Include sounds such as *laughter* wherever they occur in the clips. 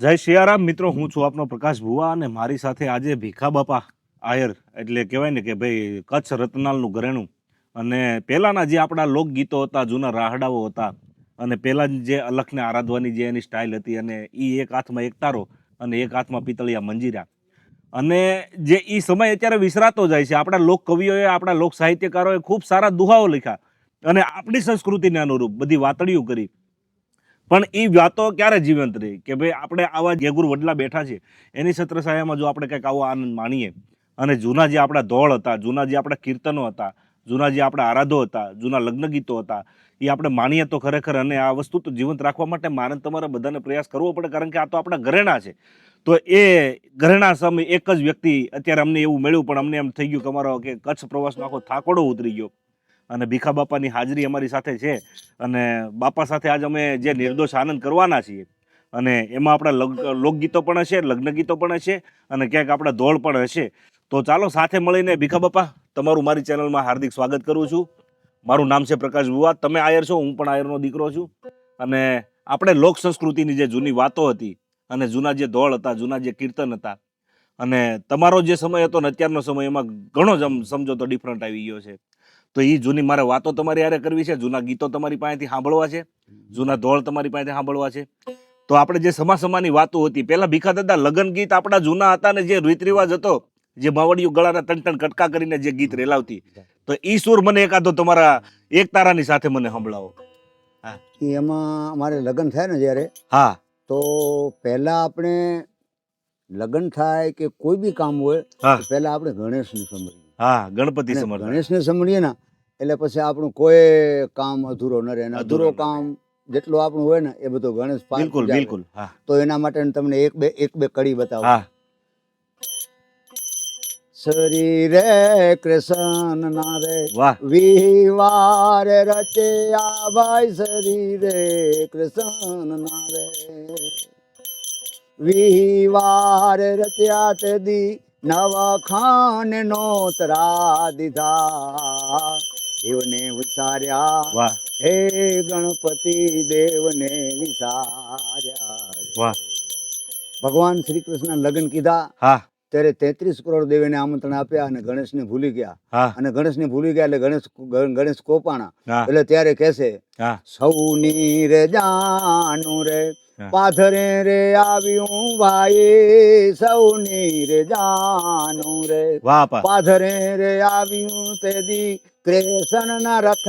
જય શિયારામ મિત્રો, હું છું આપનો પ્રકાશ ભુવા અને મારી સાથે આજે ભીખા બાપા આયર, એટલે કહેવાય ને કે ભાઈ કચ્છ રતનાલનું ઘરેણું. અને પહેલાંના જે આપણા લોકગીતો હતા, જૂના રાહડાઓ હતા, અને પહેલાં જે અલખને આરાધવાની જે એની સ્ટાઇલ હતી, અને એ એક હાથમાં એક તારો, અને એક હાથમાં પિતળિયા મંજીરા. અને જે એ સમય અત્યારે વિસરાતો જાય છે, આપણા લોક કવિઓએ આપણા લોક સાહિત્યકારોએ ખૂબ સારા દુહાઓ લખ્યા. અને આપણી સંસ્કૃતિને અનુરૂપ બધી વાતળીઓ કરી. પણ એ વાતો ક્યારે જીવંત રહી? કે ભાઈ આપણે આવા જેગુર વડલા બેઠા છે એની છત્રછાયામાં જો આપણે કંઈક આવો આનંદ માણીએ, અને જૂના જે આપણા ધોળ હતા, જૂના જે આપણા કીર્તનો હતા, જૂના જે આપણા આરાધો હતા, જૂના લગ્ન ગીતો હતા એ આપણે માણીએ તો ખરેખર, અને આ વસ્તુ તો જીવંત રાખવા માટે મારે તમારે બધાને પ્રયાસ કરવો પડે, કારણ કે આ તો આપણા ઘરેણા છે. તો એ ઘરેણા સમય એક જ વ્યક્તિ, અત્યારે અમને એવું મળ્યું, પણ અમને એમ થઈ ગયું કે અમારો કે કચ્છ પ્રવાસનો આખો થાકોડો ઉતરી ગયો. અને ભીખા બાપાની હાજરી અમારી સાથે છે. અને બાપા સાથે આજ અમે જે નિર્દોષ આનંદ કરવાના છીએ. અને એમાં આપણા લોકગીતો પણ હશે લગ્ન ગીતો પણ હશે અને ક્યાંક આપણા ધોળ પણ હશે. તો ચાલો સાથે મળીને ભીખા બાપા, તમારું મારી ચેનલમાં હાર્દિક સ્વાગત કરું છું. મારું નામ છે પ્રકાશ બુવા તમે આયર છો, હું પણ આયરનો દીકરો છું. અને આપણે લોક સંસ્કૃતિની જે જૂની વાતો હતી અને જૂના જે ધોળ હતા, જૂના જે કીર્તન હતા. અને તમારો જે સમય હતો ને અત્યારનો સમય એમાં ઘણો જ આમ સમજો તો ડિફરન્ટ આવી ગયો છે. તો એ જૂની મારે વાતો તમારી યારે કરવી છે જૂના ગીતો તમારી પાસેથી સાંભળવા છે જૂના ધોળ તમારી પાસેથી સાંભળવા છે. તો આપણે જે સમા સમાની વાતો હતી પહેલા ભીખા દાદા લગ્ન ગીત આપણા જૂના હતા ને જે રીત રિવાજ હતો જે માવડિયું ગળાના ત્રણ ત્રણ કટકા કરીને જે ગીત રેલાવતી. તો ઈ સુર મને એકાદો તમારા એક તારાની સાથે મને સંભળાવો. એમાં અમારે લગ્ન થાય ને જ્યારે હા. તો પહેલા આપણે લગ્ન થાય કે કોઈ બી કામ હોય પહેલા આપણે ગણેશને સમરીએ હા ગણપતિ સમર્થ ગણેશને સમરીએ ને એટલે પછી આપણું કોઈ કામ અધૂરો ન રહે. અધૂરો કામ જેટલું આપણું હોય ને એ બધું ગણેશ બિલકુલ બિલકુલ તો એના માટે તમને એક બે એક બે કડી બતાવો. હા. શરીરે કૃષ્ણ ના રે વિવાર રચ્યા ભાઈ શરીરે કૃષ્ણ ના રે. વિવાર રચ્યા તે દી નવ ખાન નોતરા દીધા દેવને વિચાર્યા વાહ. હે ગણપતિ દેવને વિચાર્યા વાહ. ભગવાન શ્રી કૃષ્ણ લગ્ન કીધા. હા. ત્યારે તેત્રીસ કરોડ દેવીને આમંત્રણ આપ્યા અને ગણેશને ભૂલી ગયા. હા. અને ગણેશને ભૂલી ગયા એટલે ગણેશ ગણેશ કોપાણા. એટલે ત્યારે કહેશે હા. સૌની રે જાનું રે. પાથરે રે આવ્યું ભાઈ સૌની રે. જાનું રે પાથરે રે આવ્યું તે દી કૃષ્ણ ના રથ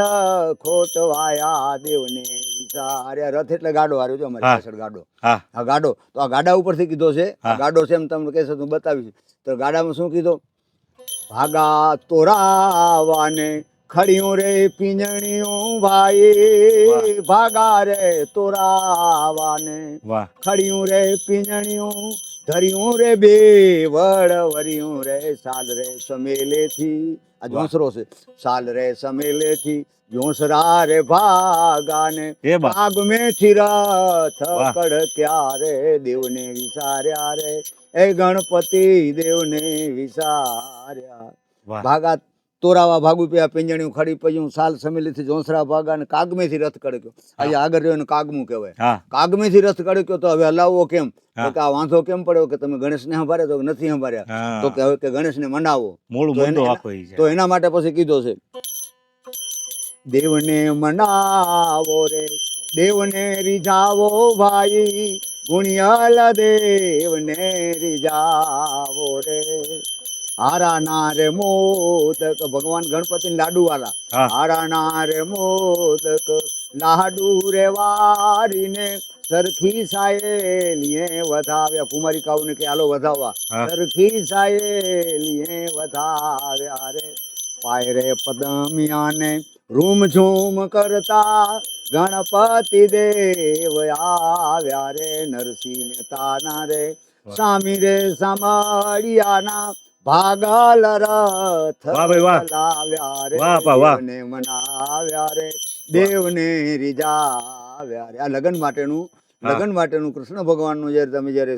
ખોટવાયા દેવને વિચાર્યા. રથ એટલે ગાડો હાર્યો છે અમારી પાછળ ગાડો. આ ગાડો. તો આ ગાડા ઉપરથી કીધો છે. ગાડો છે એમ તમને કહેશો તો હું બતાવીશ. તો ગાડામાં શું કીધો? ભાગા તોરાવાને ખડિયું રે પિંજણિયું ભાઈ ભાગા રે તોરાવાને. ખડિયું રે પિંજણિયું ધર્યું રે બે વડ વર્યું રે સાલ રે સમેલેથી. આ. જોંસરો છે. સાલ રે સમેલેથી જોંસરા રે ભાગાને. આગ મેથી રથ. કડક્યા રે દેવને વિસાર્યા રે. એ ગણપતિ દેવને વિસાર્યા. ભાગા તોરાવા ભાગુ પ્યા પિંજણિયું ખડી પજ્યું સાલ સમેલીથી જોંસરા ભાગા અને કાગમેથી રથ કડક્યો. આજે આગળ રહ્યો કાગમું કહેવાય. કાગમેથી રથ કડક્યો તો હવે હલાવવો કેમ? કે આ વાંધો કેમ પડ્યો કે તમે ગણેશને સંભાળ્યા તો નથી સંભાળ્યા? તો કે હવે કે ગણેશને મનાવો. તો એના માટે પછી કીધો છે દેવને મનાવો રે દેવને રીઝાવો ભાઈ ગુણિયાલ દેવને રીઝાવો રે. હારાના રે મોદક. ભગવાન ગણપતિ લાડુ વાલા. હારાના રે મોદક. લાડુ રે વારીને સરખી સાયેલીએ વધાવ્યા. કુમારી કાઉને કે આલો વધાવવા. સરખી સાયેલીએ વધાવ્યા રે. પાયરે પદમિયાને રૂમ ઝૂમ કરતા ગણપતિ દેવ આવ્યા રે. નરસિંહ મહેતાના રે. સામી રે સામળિયાના ભાગલ રથ. લાવ્યા રે દેવને મનાવ્યા રે દેવને રીઝાવ્યા રે. આ લગ્ન માટેનું. લગ્ન માટેનું કૃષ્ણ ભગવાનનું જ્યારે તમે જ્યારે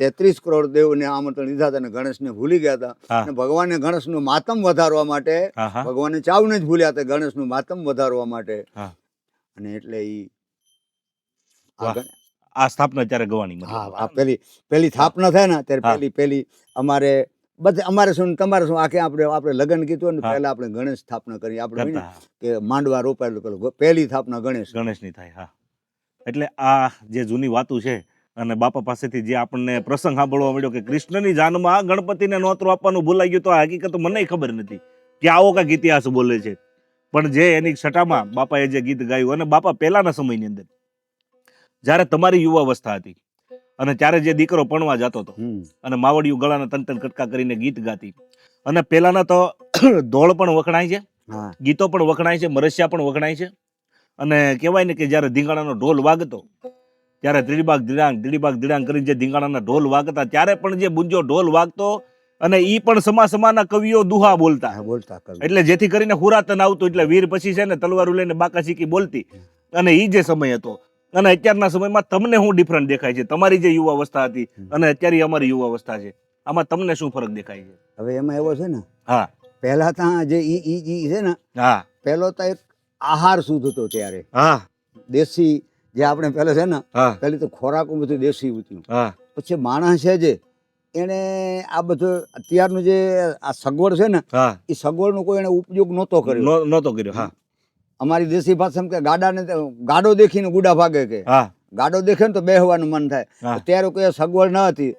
તેત્રીસ કરોડ દેવને આમંત્રણ લીધા હતા અને ગણેશને ભૂલી ગયા હતા અને ભગવાને ગણેશનું માતમ વધારવા માટે ભગવાને ચાવને જ ભૂલ્યા હતા ગણેશનું માતમ વધારવા માટે. અને એટલે ઈ આ સ્થાપના ત્યારે ગવાની હા પેલી પેલી સ્થાપના થાય ને ત્યારે પેલી પેલી અમારે બધે અમારે શું તમારે શું? આખે આપણે આપણે લગ્ન કીધું ને પહેલા આપણે ગણેશ સ્થાપના કરી આપણે. કે માંડવા રોપાયેલું પેલું પહેલી સ્થાપના ગણેશ. ગણેશની થાય હા. એટલે આ જે જૂની વાતો છે અને બાપા પાસેથી જે આપણને પ્રસંગ સાંભળવા મળ્યો કે કૃષ્ણની જાનમાં ગણપતિને નોતરું આપવાનું ભૂલાઈ ગયું તો આ હકીકત મને ખબર નથી કે આવો કાંઈક ઇતિહાસ બોલે છે. પણ જે એની છટામાં બાપાએ જે ગીત ગાયું અને બાપા પહેલાના સમયની અંદર જ્યારે તમારી યુવાવસ્થા હતી અને ત્યારે જે દીકરો પણવા જતો હતો અને માવડિયું ગળાના તન તન કટકા કરીને ગીત ગાતી. અને પેલાના તો *clears throat* ધોળ પણ વખણાય છે ગીતો પણ વખણાય છે મરસિયા પણ વખણાય છે. અને કહેવાય ને કે જ્યારે ધીંગાણાનો ઢોલ વાગતો ત્યારે ત્રીડીબાગ ધીડાંગ ત્રીડીબાગ ધીડાંગ કરીને જે ધીંગાણાના ઢોલ વાગતા ત્યારે પણ જે બુંજો ઢોલ વાગતો અને ઈ પણ સમા સમાના કવિઓ દુહા બોલતા. બોલતા એટલે જેથી કરીને હુરાતન આવતું એટલે વીર પછી છે ને તલવારું લઈને બાકા શીકી બોલતી અને ઈ જે સમય હતો અને અત્યારના સમયમાં તમને શું ડિફરન્ટ દેખાય છે. તમારી જે યુવા અવસ્થા હતી અને અત્યારે અમારી યુવા અવસ્થા છે. આમાં તમને શું ફરક દેખાય છે? હવે એમાં એવો છે ને હા. પહેલા ત્યાં જે ઈ ઈ ઈ છે ને હા. પહેલો તો એક આહાર શુદ્ધ હતો ત્યારે. હા. દેશી જે આપણે પહેલા છે ને પહેલી તો ખોરાક બધું દેશી હતું હા. પછી માણસ છે જે એને આ બધું અત્યારનું જે આ સગવડ છે ને એ સગવડનો કોઈ એને ઉપયોગ નહોતો કર્યો. નહોતો કર્યો હા. અમારી દેશી ભાષામાં કે ગાડાને ગાડો દેખીને ગુડા ભાગે કે. ગાડો દેખે ને તો બેહવાનું મન થાય. ત્યારે કોઈ સગવડ ન હતી.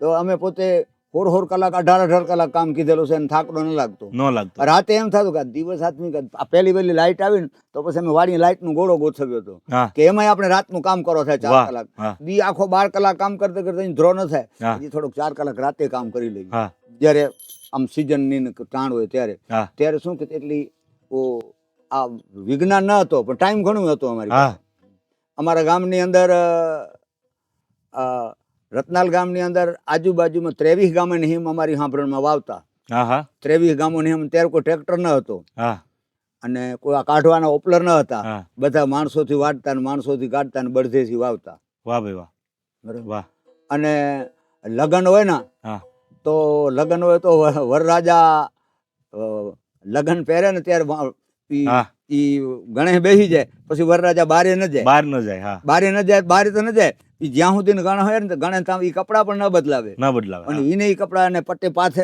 તો અમે પોતે હોર હોર કલાક અઢાર અઢાર કલાક કામ કીધેલું છે અને થાકડો ન લાગતો. ન લાગતો. રાતે એમ થતું કે દિવસ હાથમી પહેલી પહેલી લાઇટ આવી ને તો પછી અમે વાડી લાઈટનો ગોળો ગોઠવ્યો હતો. કે એમાંય આપણે રાતનું કામ કરો થાય ચાર કલાક. દી આખો બાર કલાક કામ કરતા કરતા ધ્રો ન થાય. હજી થોડોક ચાર કલાક રાતે કામ કરી લઈએ. જયારે આમ સિઝનની ટાણ હોય ત્યારે. ત્યારે શું કે એટલી ઓ આ વિજ્ઞાન ન હતો પણ ટાઈમ ઘણું હતો અમારી પાસે. અમારા ગામની અંદર અ, અ, રતનાલ ગામની અંદર આજુબાજુમાં ત્રેવીસ ગામોની હિમ અમારી સાંભળણમાં વાવતા. હા હા. ત્રેવીસ ગામોની હિમ ત્યારે કોઈ ટ્રેક્ટર ન હતો. હા. અને કોઈ આ કાઢવાના ઓપલર ન હતા. હા. બધા માણસોથી વાટતા ને માણસોથી કાઢતા ને બળદેથી વાવતા. વાહ ભાઈ વાહ. બરાબર. વાહ. અને લગ્ન હોય ને હા. તો લગ્ન હોય તો વર- વરરાજા અ, લગ્ન પહેરે ને ત્યારે વા- ઈ ગણેશ બેસી જાય પછી વરરાજા બારે ન જાય. બહાર ન જાય હા. બારે ન જાય બારે તો ન જાય. ઈ જ્યાં સુધી ગણ હોય ને ગણે ત્યાં ઈ કપડાં પણ ન બદલાવે. ન બદલાવે અને. ઈને ઈ કપડાં ને પટ્ટે પાથે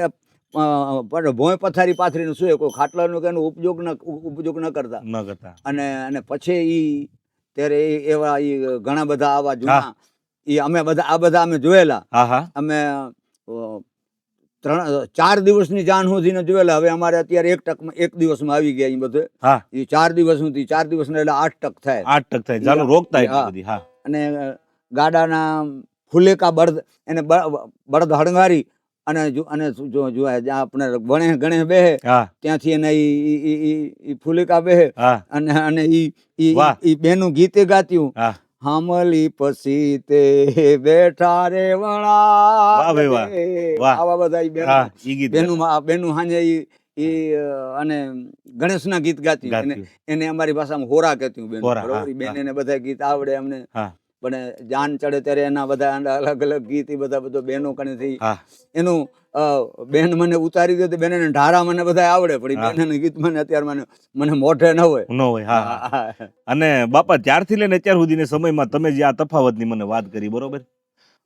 ભોંય પથારી પાથરીને શું કોઈ ખાટલાનો કે એનો ઉપયોગ ન ઉપયોગ ન કરતા. ન કરતા. અને અને પછી ઈ ત્યારે એવા ઈ ઘણા બધા આવા જૂના ઈ અમે બધા આ બધા અમે જોયેલા. અમે ત્રણ ચાર દિવસની જાન સુધીને જોયેલા. હવે અમારે અત્યારે એક ટકમાં એક દિવસમાં આવી ગયા એ બધે. હા. એ ચાર દિવસ સુધી ચાર દિવસ એટલે આઠ ટક થાય. આઠ ટક થાય. ચાલુ રોકતા હા. અને ગાડાના ફુલેકા બળદ એને બળદ હળંગારી અને જો અને જો જો આપણે ગણેશ બેહે હા. ત્યાંથી એને ઈ ફુલેકા બેહે હા. અને અને ઈ ઈ બેનું ગીતે ગાત્યું. હા. હામલી પછી તે બેઠા રે વણા. આવા બધા બેનું હાંજે અને ગણેશના ગીત ગાતી. એને અમારી ભાષામાં હોરા કહેતી બેન. બરોબર? બેન એને બધા ગીત આવડે અમને. પણ જાન ચડે ત્યારે એના બધા અલગ અલગ ગીત ઈ બધા બધો બેનો કનેથી થઈ એનું બેન મને ઉતારી દે બેન ઢારા મને બધા આવડે પણ બેન ગીત મને અત્યારે મને મને મોઢે ન હોય. ન હોય હા અને બાપા ત્યારથી લઈને અત્યાર સુધીના સમયમાં તમે જે આ તફાવતની મને વાત કરી બરોબર?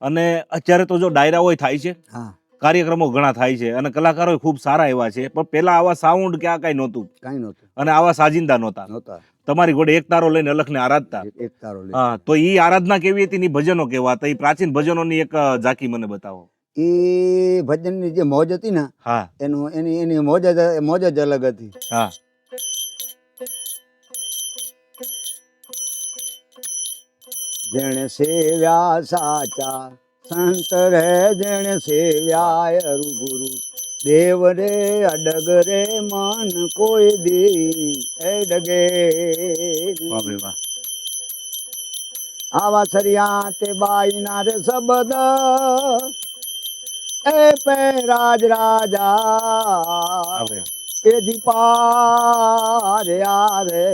અને અત્યારે તો જો ડાયરાઓ થાય છે હા. કાર્યક્રમો ઘણા થાય છે અને કલાકારો ખૂબ સારા એવા છે પણ પેલા આવા સાઉન્ડ કે આ કઈ નહોતું. કઈ નહોતું. અને આવા સાજિંદા નહોતા. તમારી ઘોડે એક તારો લઈને અલખને આરાધતા. એક- તારો હા તો એ આરાધના કેવી હતી ની ભજનો કેવા હતા? ઈ પ્રાચીન ભજનોની એક ઝાંખી મને બતાવો. એ ભજનની જે મોજ હતી ને હા. એનું એની એની મોજ જ મોજ જ અલગ હતી. હા. જેણે સેવ્યા સાચા સંત રે જેણે સેવ્યા ગુરુ દેવ રે અડગ રે માન કોઈ દી એ ડગે વાહ ભાઈ વાહ. આવા સરિયા તે બાઈ ના રે શબ્દ રાજ રાજા વાહ ભાઈ. એ દીપારે આરે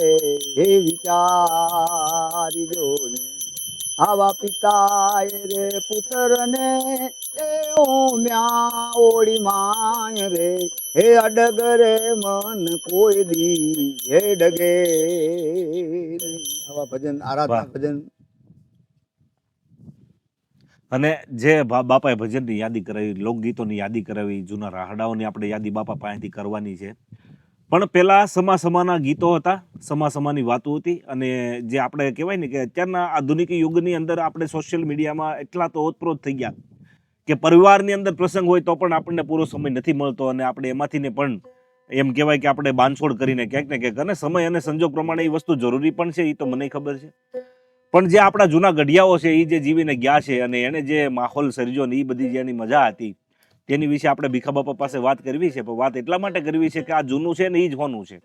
હે વિચારી જોને આવા પિતા રે પુત્ર ને એ ઓમ્યા ઓળી માય રે હે અડગ રે મન કોઈ દી હે ડગે આવા ભજન આરાધના. ભજન અને જે બાપાએ ભજનની યાદી કરાવી, લોકગીતોની યાદી કરાવી, જૂના રાહડાઓની આપણે યાદી બાપા પાસેથી કરવાની છે. પણ પહેલાં સમા સમાના ગીતો હતા સમા સમાની વાતો હતી અને જે આપણે કહેવાય ને કે અત્યારના આધુનિક યુગની અંદર આપણે સોશિયલ મીડિયામાં એટલા તો ઓતપ્રોત થઈ ગયા કે પરિવારની અંદર પ્રસંગ હોય તો પણ આપણને પૂરો સમય નથી મળતો અને આપણે એમાંથી ને પણ એમ કહેવાય કે આપણે બાંધછોડ કરીને ક્યાંક ને ક્યાંક અને સમય અને સંજોગ પ્રમાણે એ વસ્તુ જરૂરી પણ છે, એ તો મને ખબર છે. પણ જે આપણા જૂના ગઢિયાઓ છે એ જે જીવીને ગયા છે અને એને જે માહોલ સર્જ્યો ને એ બધી જે એની મજા હતી, તેની વિશે આપણે ભીખા બાપા પાસે વાત કરવી છે, પણ વાત એટલા માટે કરવી છે કે આ જૂનું છે ને એ જ હોનું છે.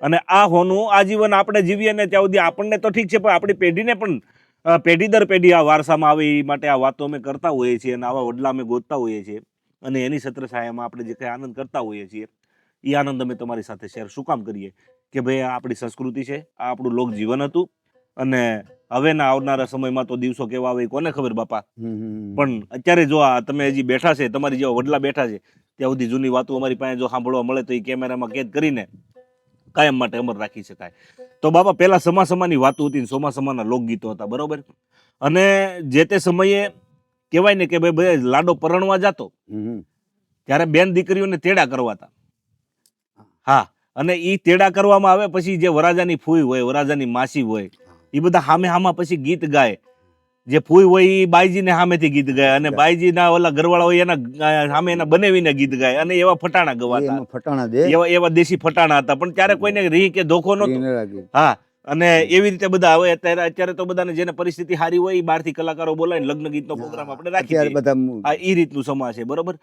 અને આ હોનું આજીવન આપણે જીવીએ ને ત્યાં સુધી આપણને તો ઠીક છે, પણ આપણી પેઢીને પણ પેઢી દર પેઢી આ વારસામાં આવે એ માટે આ વાતો અમે કરતા હોઈએ છીએ અને આવા વડલા અમે ગોતતા હોઈએ છીએ. અને એની છત્ર છાયામાં આપણે જે કંઈ આનંદ કરતા હોઈએ છીએ એ આનંદ અમે તમારી સાથે શેર શું કામ કરીએ કે ભાઈ આ આપણી સંસ્કૃતિ છે, આ આપણું લોક જીવન હતું અને હવેના આવનારા સમયમાં તો દિવસો કેવા આવે કોને ખબર બાપા? પણ અત્યારે જો આ તમે હજી બેઠા છે તમારી જેવા વડલા બેઠા છે ત્યાં સુધી જૂની વાતો અમારી પાસે જો સાંભળવા મળે તો એ કેમેરામાં કેદ કરીને કાયમ માટે અમર રાખી શકાય. તો બાપા પહેલા સમા સમાની વાતો હતી ને સમાના લોકગીતો હતા બરોબર? અને જે તે સમયે કહેવાય ને કે ભાઈ ભાઈ લાડો પરણવા જતો ત્યારે બેન દીકરીઓને તેડા કરવાતા હા અને ઈ તેડા કરવામાં આવે પછી જે વરાજાની ફૂઈ હોય વરાજાની માસી હોય એ બધા હામે હામાં પછી ગીત ગાય. જે ફૂઈ હોય એ બાઈજીને સામેથી ગીત ગાય અને બાઈજીના ઓલા ઘરવાળા હોય એના સામે એના બનાવીને ગીત ગાય અને એવા ફટાણા ગવાતા. ફટાણા એવા એવા દેશી ફટાણા હતા. પણ ત્યારે કોઈને રી કે ધોખો નતો હા અને એવી રીતે બધા હવે અત્યારે અત્યારે તો બધાને જેને પરિસ્થિતિ સારી હોય એ બહારથી કલાકારો બોલાવીને લગ્ન ગીતનો પ્રોગ્રામ આપણે રાખી અત્યારે દઈએ. બધા આ એ રીતનું સમાજ છે બરોબર?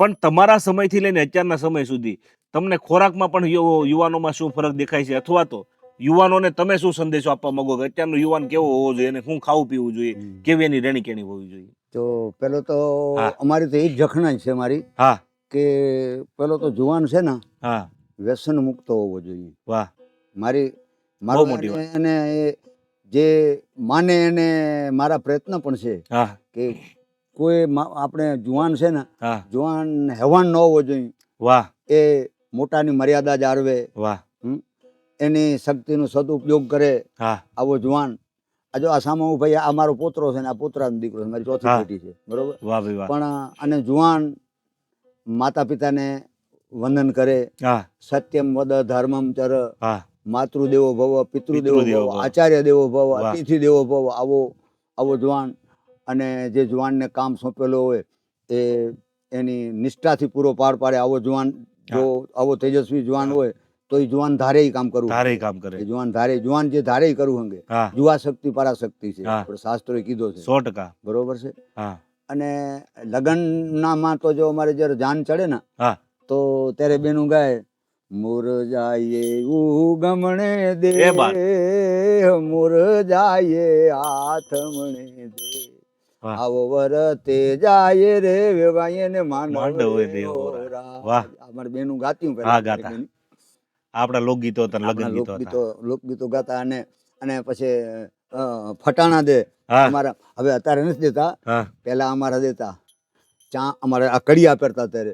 પણ તમારા સમયથી લઈને અત્યારના સમય સુધી તમને ખોરાકમાં પણ યુવાનોમાં શું ફરક દેખાય છે? અથવા તો યુવાનોને તમે શું સંદેશો આપવા માંગો કે અત્યારનો યુવાન કેવો હોવો જોઈએ અને શું ખાવું પીવું જોઈએ? કેવી એની રેણી કેણી હોવી જોઈએ? તો પેલો તો અમારી તો એ જ જખણા છે મારી હા. કે પેલો તો જુવાન છે ને હા. વ્યસન મુક્ત હોવો જોઈએ. વાહ. મારી મારો મોટી એ જે માને એને મારા પ્રયત્ન પણ છે હા. કે કોઈ આપણે જુવાન છે ને જુવાન હેવાન ન હોવો જોઈએ. વાહ. એ મોટાની મર્યાદા જાળવે. વાહ. એની શક્તિનો સદુપયોગ કરે આવો જુવાન. આ જો આ સામા ભાઈ આ મારો પોતરો છે ને આ પોતરાનો દીકરો છે મારી ચોથી બેટી છે બરોબર? પણ અને જુવાન માતા પિતાને વંદન કરે. સત્યમ વદ ધર્મમ ચર માતૃ માતૃદેવો ભવ પિતૃદેવો ભવ. આચાર્ય દેવો ભવ અતિથિ દેવો ભવ આવો આવો જવાન. અને જે જવાનને કામ સોંપેલો હોય એ એની નિષ્ઠાથી પૂરો પાર પાડે આવો જવાન. જો આવો તેજસ્વી જવાન હોય તો એ જુવાન ધારે કામ કરવું ધારે કામ કરે. જુવાન ધારે જુવાન જે ધારે કરવું અંગે જુવા શક્તિ પરાશક્તિ છે. આપણે શાસ્ત્રોએ કીધો છે. સો ટકા. બરોબર છે? અને લગ્નનામાં તો જો અમારે જ્યારે જાન ચડે ને તો ત્યારે બેનું ગાય મુરજાઈએ ઉગમણે દે મુર જાયે મુરજાઈએ આથમણે દે. આવો વર તે જાય રે વેવાય ને માંડવે દેવો. વાહ. અમારે બેનું ગાતી હું હા, ગાતા. આપણા લોકગીતો હતા લગ્ન ગીતો હતા. લોકગીતો ગાતા અને અને પછી ફટાણા દે. અમારા હવે અત્યારે નથી દેતા. પેલા અમારા દેતા. ચા અમારે આ કડિયા પહેરતા ત્યારે.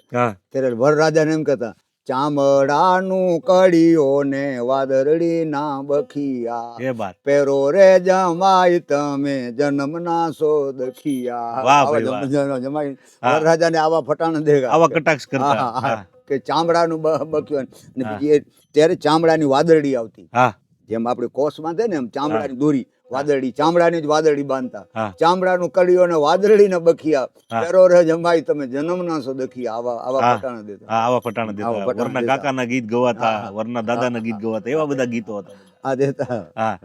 ત્યારે વરરાજાને એમ કહેતા ચામડાનું કડીઓ ને વાદરડી ના બખિયા પેરો રે જમાઈ તમે જન્મના સો દખિયા જમાઈ. હા. આવા ફટાણ દે આવા કટાક્ષ કરતા. કે ચામડાનું બક્યું અને બીજી ત્યારે ચામડાની વાદળી આવતી. જેમ આપણે કોષ બાંધે ને એમ ચામડાની દોરી. વાદળી ચામડાની જ વાદળી બાંધતા. ચામડાનું કડીઓ ને વાદળી ને બખિયા હા. પેરો જમાઈ તમે જન્મના છો દખિયા આવા આવા. ફટાણા દેતા. આવા ફટાણા દેતા. વરના કાકાના ગીત ગવાતા. વરના દાદાના ગીત ગવાતા એવા બધા ગીતો હતા. આ દેતા. હા.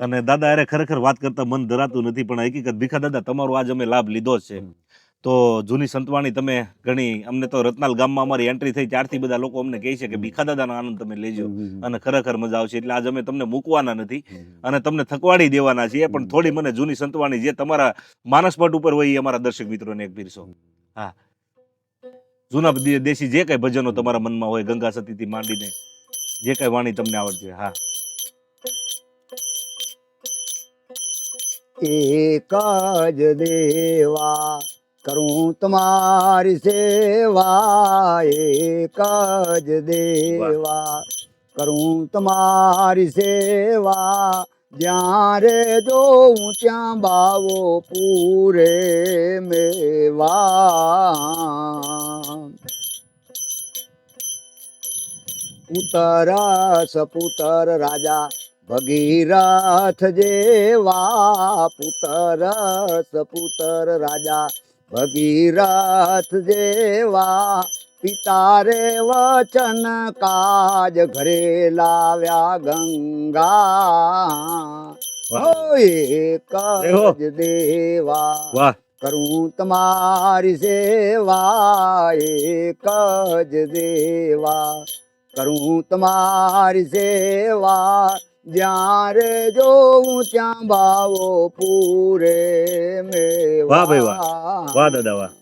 અને દાદા અરે ખરેખર વાત કરતા મન ધરાતું નથી પણ હકીકત ભીખા દાદા તમારો આજ અમે લાભ લીધો છે. તો જૂની સંતવાણી તમે ઘણી અમને તો રત્નાલ ગામમાં અમારી એન્ટ્રી થઈ ત્યારથી બધા લોકો અમને કહે છે કે ભીખા દાદાનો આનંદ તમે લેજો અને ખરેખર મજા આવશે. એટલે આજ અમે તમને મૂકવાના નથી અને તમને થકવાડી દેવાના છીએ પણ થોડી મને જૂની સંતવાણી જે તમારા માનસપટ ઉપર હોય એ અમારા દર્શક મિત્રોને એક પીરસો. હા. જૂના દેશી જે કઈ ભજનો તમારા મનમાં હોય ગંગા સતીથી માંડીને જે કઈ વાણી તમને આવડતી હા. એક દેવા કરું તમારી સેવા એક જ દેવા. કરું તમારી સેવા જ્યાં રે જોઉં ત્યાં બાવો પૂરે મેવા. પુતર સપુતર રાજા ભગીરથ જેવા. પુતર સપુતર રાજા ભગીરથ જેવા પિતા રે વચન કાજ ઘરે લાવ્યા ગંગા. એક દેવો. જ દેવા કરું તમારી સેવા એક જ દેવા કરું તમારી સેવા. જ્યાં રે જોઉં ત્યાં ભાવો પૂરે વાહ ભાઈ વાહ. દાદા વાહ.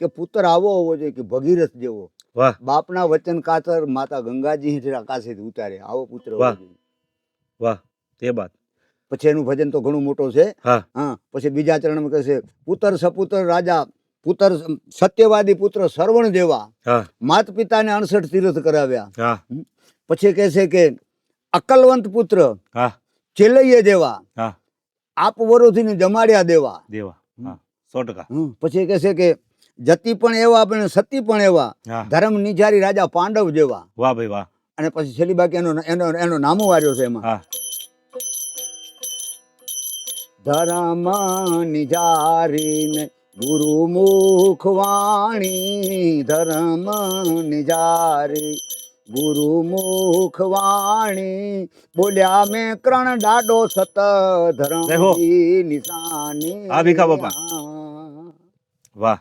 કે પુત્ર આવો હોવો જોઈએ કે ભગીરથ જેવો. વાહ. બાપના વચન કાતર માતા ગંગાજી આકાશેથી ઉતારે. આવો પુત્ર વાહ. વાહ તે વાત. પછી એનું ભજન તો ઘણું મોટું છે. હા. પછી બીજા ચરણમાં કહે છે પુત્ર સપુત્ર રાજા પુત્ર સત્યવાદી પુત્ર સરવણ દેવા માત પિતાને અણસઠ તીર્થ કરાવ્યા. પછી કહે છે કે અકલવંત પુત્ર હા. ચેલૈયે દેવા હા. આપ વરોથી જમાડ્યા દેવા. દેવા. સો ટકા. પછી કહે છે કે જતી પણ એવા પણ સતી પણ એવા ધર્મ નિજારી રાજા પાંડવ જેવા. વાહ ભાઈ વાહ. અને પછી છેલ્લી બાકી એનો એનો એનો નામો વાર્યો છે એમાં. ધર્મ નિજારીને ગુરુમુખ વાણી ધર્મ નિજારી. ગુરુમુખ વાણી બોલ્યા મેં કરણ ડાડો સત ધરમ નિશાની. આ ભીખા બાપા. વાહ.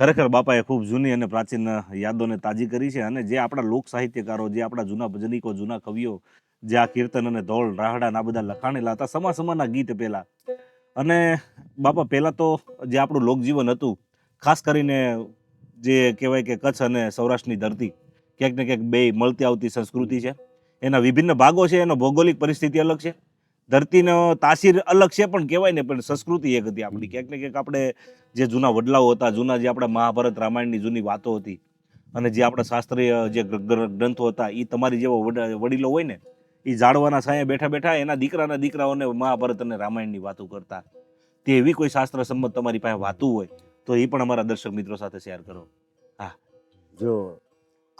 ખરેખર બાપાએ ખૂબ જૂની અને પ્રાચીન યાદોને તાજી કરી છે અને જે આપણા લોક સાહિત્યકારો જે આપણા જૂના ભજનીકો જૂના કવિઓ જે આ કીર્તન અને ધોળ રાહડા આ બધા લખાણેલા હતા સમા સમાના ગીત પહેલા અને બાપા પહેલા તો જે આપણું લોકજીવન હતું ખાસ કરીને જે કહેવાય કે કચ્છ અને સૌરાષ્ટ્રની ધરતી ક્યાંક ને ક્યાંક બે મળતી આવતી સંસ્કૃતિ છે. એના વિભિન્ન ભાગો છે એનો ભૌગોલિક પરિસ્થિતિ અલગ છે. ધરતીનો તાસીર અલગ છે પણ કહેવાય ને પણ સંસ્કૃતિ એક હતી આપણી. ક્યાંક ને ક્યાંક આપણે જે જૂના વડલાઓ હતા જૂના જે આપણા મહાભારત રામાયણની જૂની વાતો હતી અને જે આપણા શાસ્ત્રીય જે ગ્ર- ગ્ર- ગ્રંથો હતા એ તમારી જેવા વડીલો હોય ને એ જાળવાના સાયા બેઠા બેઠા એના દીકરાના દીકરાઓને મહાભારત અને રામાયણની વાતો કરતા. તે એવી કોઈ શાસ્ત્ર સંમત તમારી પાસે વાતું હોય તો એ પણ અમારા દર્શક મિત્રો સાથે શેર કરો. હા. જો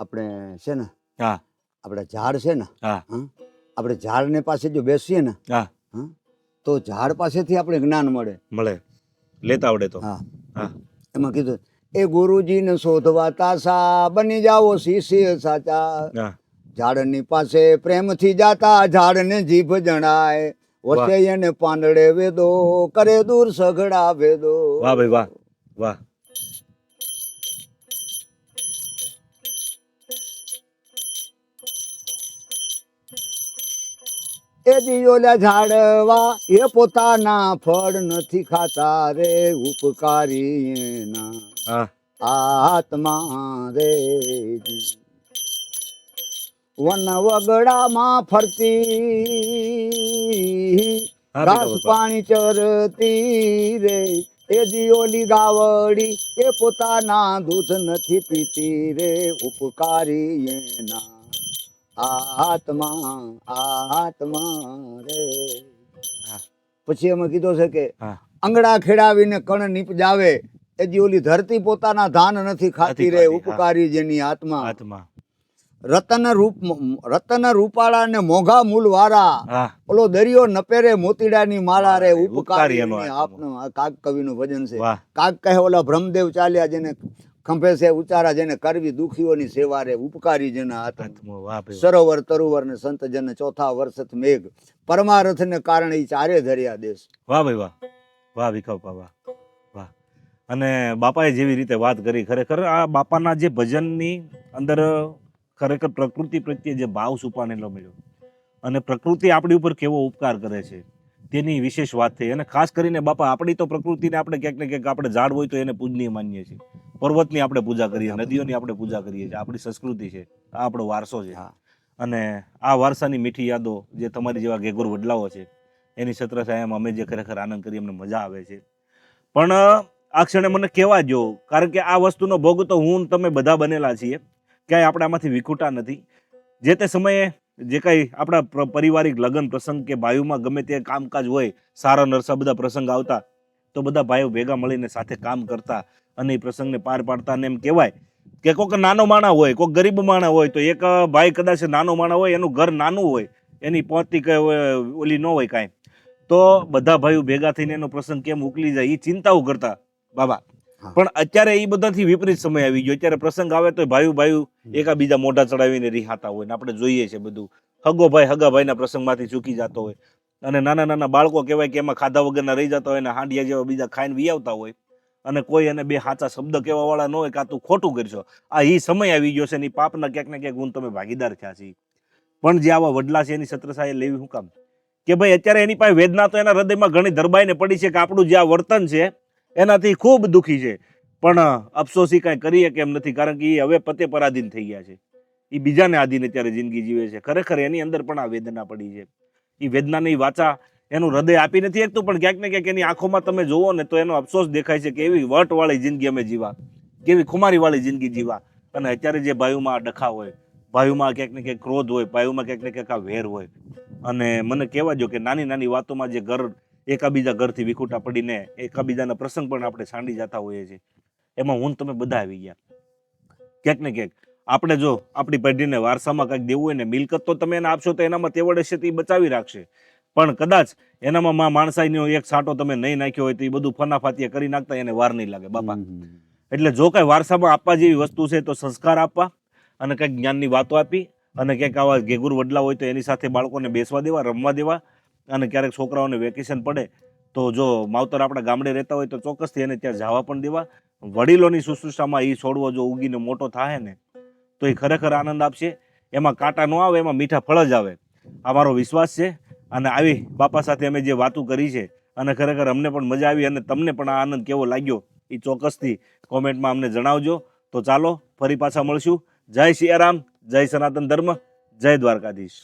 આપણે છે ને હા. આપણે ઝાડ છે ને હા? આપણે ઝાડને પાસે જો બેસીએ ને હા. હં? તો ઝાડ પાસેથી આપણે જ્ઞાન મળે. મળે. લેતા આવડે તો. હા. હા. એમાં કીધું એ ગુરુજીને શોધવા તાસા બની જાઓ શિષ્ય સાચા. ઝાડની પાસે પ્રેમથી જાતા ઝાડને જીભ જણાય વચ્ચે એને પાંદડે વેદો કરે દૂર સઘળા વેદો. વાહ ભાઈ વાહ વાહ. એ દિયોલા ઝાડવા એ પોતાના ફળ નથી ખાતા રે ઉપકારી આત્મા રે વન વગડામાં ફરતી રાસ ઘાસ પાણી ચરતી રે. એ દિયોલી ગાવડી એ પોતાના દૂધ નથી પીતી રે ઉપકારી એના આત્મા આત્મા રે. પછી અમે કીધો છે કે અંગડા ખેડાવીને કણ નીપજાવે એ જે ઓલી ધરતી પોતાના ધાન નથી ખાતી રે ઉપકારી જેની આત્મા. આત્મા. રતન રૂપ રતન રૂપાળા ને મોઘા મૂલ વાળા ઓલો દરિયો નપેરે મોતીડાની માળા રે માળા રે, ઉપકારી આપનો કાગ કવિનું ભજન છે. કાગ કહે ઓલા બ્રહ્મદેવ ચાલ્યા જેને ખંભે છે ઉચારા જેને કરવી દુખીઓની સેવા રે ઉપકારી જેના વાહ સરોવર તરુવર ને સંત જન ચોથા વર્ષથ મેઘ. પરમારથ ને કારણે ચારે ધર્યા દેશ. વાહ ભાઈ વાહ. વાહ વિકલ્પા વાહ. વાહ. અને બાપાએ જેવી રીતે વાત કરી ખરેખર આ બાપાના જે ભજનની અંદર ખરેખર પ્રકૃતિ પ્રત્યે જે ભાવ સુપાનેલો મળ્યો અને પ્રકૃતિ આપણી ઉપર કેવો ઉપકાર કરે છે તેની વિશેષ વાત થઈ. અને ખાસ કરીને બાપા આપણી તો પ્રકૃતિને આપણે ક્યાંક ને ક્યાંક આપણે ઝાડ હોય તો એને પૂજનીય માનીએ છીએ. પર્વતની આપણે પૂજા કરીએ નદીઓની આપણે પૂજા કરીએ છીએ. આપણી સંસ્કૃતિ છે. આ આપણો વારસો છે. હા. અને આ વારસાની મીઠી યાદો જે તમારી જેવા ગેગોર વડલાઓ છે એની છત્ર એમ અમે જે ખરેખર આનંદ કરીએ અમને મજા આવે છે. પણ આ ક્ષણે મને કહેવા જો કારણ કે આ વસ્તુનો ભોગ તો હું તમે બધા બનેલા છીએ. ક્યાંય આપણે આમાંથી વિખૂટા નથી. જે તે સમયે જે કાંઈ આપણા પરિવારિક લગ્ન પ્રસંગ કે ભાઈઓમાં ગમે તે કામકાજ હોય સારા નરસા બધા પ્રસંગ આવતા તો બધા ભાઈઓ ભેગા મળીને સાથે કામ કરતા અને એ પ્રસંગને પાર પાડતા અને એમ કહેવાય કે કોઈક નાનો માણા હોય કોઈક ગરીબ માણા હોય તો એક ભાઈ કદાચ નાનો માણા હોય એનું ઘર નાનું હોય એની પહોંચતી કઈ ઓલી ન હોય કાંઈ. તો બધા ભાઈઓ ભેગા થઈને એનો પ્રસંગ કેમ ઉકલી જાય એ ચિંતાઓ કરતા. બાબા પણ અત્યારે એ બધાથી વિપરીત સમય આવી ગયો. અત્યારે પ્રસંગ આવે તો ભાઈઓ ભાઈઓ એકાબીજા મોઢા ચડાવીને રિહાતા હોય. ને આપણે જોઈએ છે બધું. હગો ભાઈ હગા ભાઈના પ્રસંગમાંથી ચૂકી જતો હોય. અને નાના નાના બાળકો કહેવાય કે એમાં ખાધા વગરના રહી જતા હોય અને હાંડિયા જેવા બીજા ખાઈને વિયાવતા હોય. અને કોઈ એને બે સાચા શબ્દ કહેવાવાળા ન હોય કાં તું ખોટું કરશો. આ એ સમય આવી ગયો છે એની પાપના ક્યાંક ને ક્યાંક ગુણ તમે ભાગીદાર થયા છે પણ જે આવા વડલા છે એની છત્રછાયા લેવી શું કામ? કે ભાઈ અત્યારે એની પાસે વેદના તો એના હૃદયમાં ઘણી ધરબાઈને પડી છે કે આપણું જે આ વર્તન છે એનાથી ખૂબ દુઃખી છે. પણ અફસોસી કાંઈ કરીએ કેમ નથી, કારણ કે એ હવે પતે પરાધીન થઈ ગયા છે. એ બીજાને આધીન અત્યારે જિંદગી જીવે છે. ખરેખર એની અંદર પણ આ વેદના પડી છે. એ વેદનાની વાચા એનું હૃદય આપી નથી શકતું, પણ ક્યાંક ને ક્યાંક એની આંખોમાં તમે જોવો ને તો એનો અફસોસ દેખાય છે કે એવી વટવાળી જિંદગી અમે જીવા, કેવી ખુમારીવાળી જિંદગી જીવા. અને અત્યારે જે ભાઈઓમાં ડખા હોય, ભાઈઓમાં ક્યાંક ને ક્યાંક ક્રોધ હોય, ભાઈઓમાં ક્યાંક ને ક્યાંક આ વેર હોય. અને મને કહેવા જો કે નાની નાની વાતોમાં જે ઘર એકાબીજા ઘરથી વિખૂટા પડીને એકાબીજાના પ્રસંગ પણ આપણે સાંડી જતા હોઈએ છીએ. એમાં હું તમે બધા આવી ગયા. ક્યાંક ને ક્યાંક આપણે જો આપણી પેઢીને વારસામાં કંઈક દેવું હોય ને મિલકત તો તમે એને આપશો તો એનામાં તેવડે છે તે બચાવી રાખશે. પણ કદાચ એનામાં માં માણસાઈનો એક સાંટો તમે નહીં નાખ્યો હોય તો એ બધું ફનાફાતિયા કરી નાખતા એને વાર નહીં લાગે બાપા. એટલે જો કાંઈ વારસામાં આપવા જેવી વસ્તુ છે તો સંસ્કાર આપવા અને કંઈક જ્ઞાનની વાતો આપી અને ક્યાંક આવા ઘેગુર વડલા હોય તો એની સાથે બાળકોને બેસવા દેવા રમવા દેવા અને ક્યારેક છોકરાઓને વેકેશન પડે તો જો માવતર આપણા ગામડે રહેતા હોય તો ચોક્કસથી એને ત્યાં જવા પણ દેવા. વડીલોની શુશ્રૂષામાં એ છોડવો જો ઉગીને મોટો થાય ને તો એ ખરેખર આનંદ આપશે. એમાં કાંટા ન આવે, એમાં મીઠા ફળ જ આવે. આ મારો વિશ્વાસ છે. અને આવી બાપા સાથે અમે જે વાતો કરી છે, અને ખરેખર અમને પણ મજા આવી અને તમને પણ આ આનંદ કેવો લાગ્યો એ ચોક્કસથી કોમેન્ટમાં અમને જણાવજો. તો ચાલો ફરી પાછા મળશું. જય સિયારામ, જય સનાતન ધર્મ, જય દ્વારકાધીશ.